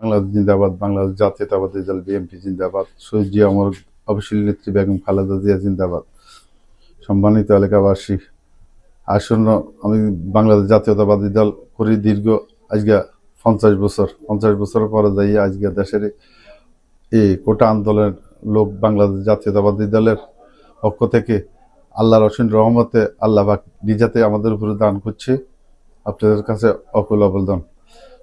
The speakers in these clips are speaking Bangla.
বাংলাদেশ জিন্দাবাদ, বাংলাদেশ জাতীয়তাবাদী দল বিএনপি জিন্দাবাদ শহীদ জিয়া অমর অবশ্যই নেত্রী বেগম খালেদা জিয়া জিন্দাবাদ। সম্মানিত এলাকাবাসী, আসন্ন আমি বাংলাদেশ জাতীয়তাবাদী দল করি দীর্ঘ, আজকে পঞ্চাশ বছর। পঞ্চাশ বছর পরে যাই আজকে দেশের এই কোটা আন্দোলনের লোক বাংলাদেশ জাতীয়তাবাদী দলের পক্ষ থেকে আল্লাহ রসিন রহমতে আল্লাহ নিজাতে আমাদের উপরে দান করছে। আপনাদের কাছে অকুল অবদান।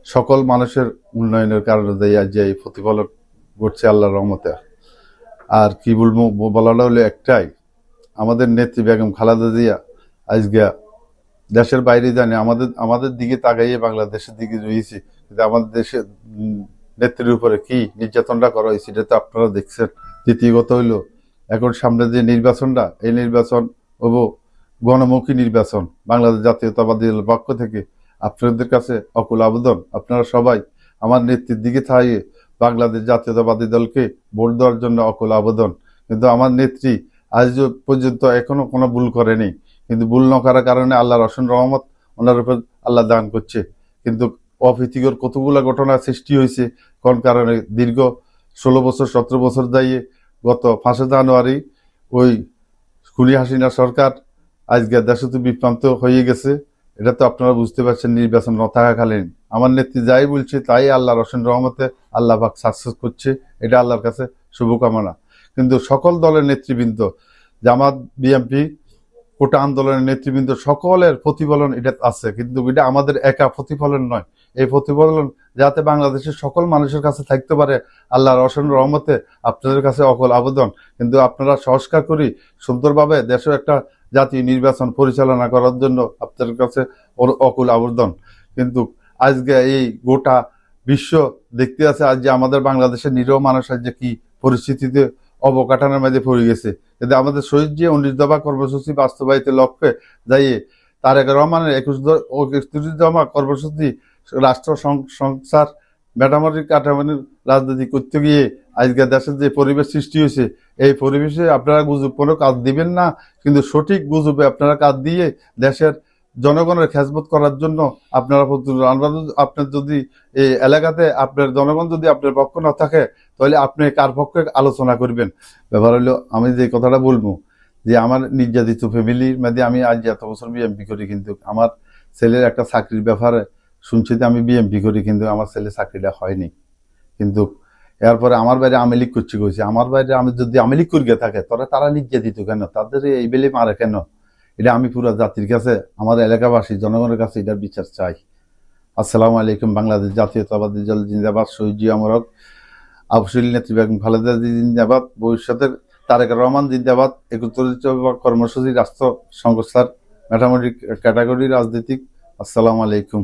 সকল মানুষের উন্নয়নের কারণে দেয় যে এই প্রতিফলন ঘটছে আল্লাহর রহমতে। আর কি বলব বলাটা হলো একটাই আমাদের নেত্রী বেগম খালেদা জিয়া আজকে দেশের বাইরে জানি আমাদের আমাদের দিকে তাকাইয়ে বাংলাদেশের দিকে রয়েছে কিন্তু আমাদের উম, নেত্রীর উপরে কি নির্যাতনটা করা হয়েছে এটা তো আপনারা দেখছেন। দ্বিতীয় কথা হইল এখন সামনে যে নির্বাচনটা এই নির্বাচন হব গণমুখী নির্বাচন বাংলাদেশ জাতীয়তাবাদী পক্ষ থেকে। আপনাদের কাছে অকুল আবেদন। আপনারা সবাই আমার নেত্রীর দিকে থাইয়ে বাংলাদেশ জাতীয়তাবাদী দলকে ভোট দেওয়ার জন্য অকুল আবেদন। কিন্তু আমার নেত্রী আজ পর্যন্ত এখনও কোনো ভুল করেনি। কিন্তু ভুল না করার কারণে আল্লাহ রসন রহমত ওনার উপর আল্লাহ দান করছে। কিন্তু অপ্রীতিকর কতগুলো ঘটনা সৃষ্টি হয়েছে, কোন কারণে? দীর্ঘ ষোলো বছর, সতেরো বছর দাঁড়িয়ে গত পাঁচে জানুয়ারি ওই খুনি হাসিনা সরকার আজকে দেশে তো বিভ্রান্ত হয়ে গেছে। এটা তো আপনারা বুঝতে পারছেন, নির্বাচন ন থাকাকালীন। আমার নেত্রী যাই বলছে, তাই আল্লাহ রসেন রহমতে আল্লাহ পাক সাকসেস করছে। এটা আল্লাহর কাছে শুভকামনা। কিন্তু সকল দলের নেতৃবৃন্দ, জামাত বিএমপি কোটা আন্দোলনের নেতৃবৃন্দ, সকলের প্রতিফলন এটা আছে। কিন্তু এটা আমাদের একা প্রতিফলন নয়। এই প্রতিফলন যাতে বাংলাদেশের সকল মানুষের কাছে থাকতে পারে, আল্লাহর রসন রহমতে আপনাদের কাছে অকল আবেদন। কিন্তু আপনারা সংস্কার করি, সুন্দরভাবে দেশের একটা জাতীয় নির্বাচন পরিচালনা করার জন্য আপনাদের কাছে অকুল আবেদন। কিন্তু আজকে এই গোটা বিশ্ব দেখতে আছে আজ যে আমাদের বাংলাদেশের নিরীহ মানুষ আজ যে কি পরিস্থিতিতে অবকাঠানোর মাঝে পড়ে গেছে। কিন্তু আমাদের শহীদ যে উনিশ দফা কর্মসূচি বাস্তবায়িত লক্ষ্যে যাইয়ে তারেক রহমানের একুশ একত্রিশ দফা কর্মসূচি রাষ্ট্র সংসার ম্যাটামরিক কাঠামোর রাজনীতি করতে গিয়ে আজকে দেশের যে পরিবেশ সৃষ্টি হয়েছে, এই পরিবেশে আপনারা গুজব কোনো কাজ দিবেন না, কিন্তু সঠিক গুজবে আপনারা কাজ দিয়ে দেশের জনগণের খেজমত করার জন্য আপনারা আপনার যদি এই এলাকাতে আপনার জনগণ যদি আপনার পক্ষ না থাকে, তাহলে আপনি কার পক্ষে আলোচনা করবেন? ব্যাপার হলো, আমি যে কথাটা বলব, যে আমার নির্যাতিত ফ্যামিলির মধ্যে আমি আজ এত বছর বিএমপি করি, কিন্তু আমার ছেলের একটা চাকরির ব্যাপারে শুনছি যে আমি বিএমপি করি, কিন্তু আমার ছেলে চাকরিটা হয়নি। কিন্তু এরপরে আমার বাইরে আমেলিক করছি কইছে, আমার বাইরে আমি যদি আমেলিক করিয়া থাকে, তোরা তারা নির্যাতিত কেন? তাদের এই বেলে মারে কেন? এটা আমি পুরো জাতির কাছে, আমার এলাকাবাসী, জনগণের কাছে এটার বিচার চাই। আসসালামু আলাইকুম, বাংলাদেশ জাতীয়তাবাদী দল, জিন্দাবাদ, শহীদ আমরক আবসুল নেত্রী বেগম খালেদা জিন্দাবাদ। ভবিষ্যতের তারেক রহমান, জিন্দাবাদ। একত্রিত কর্মসূচি, রাষ্ট্র সংস্থার ম্যাথামেটিক ক্যাটাগরি, রাজনীতিক। আসসালামু আলাইকুম।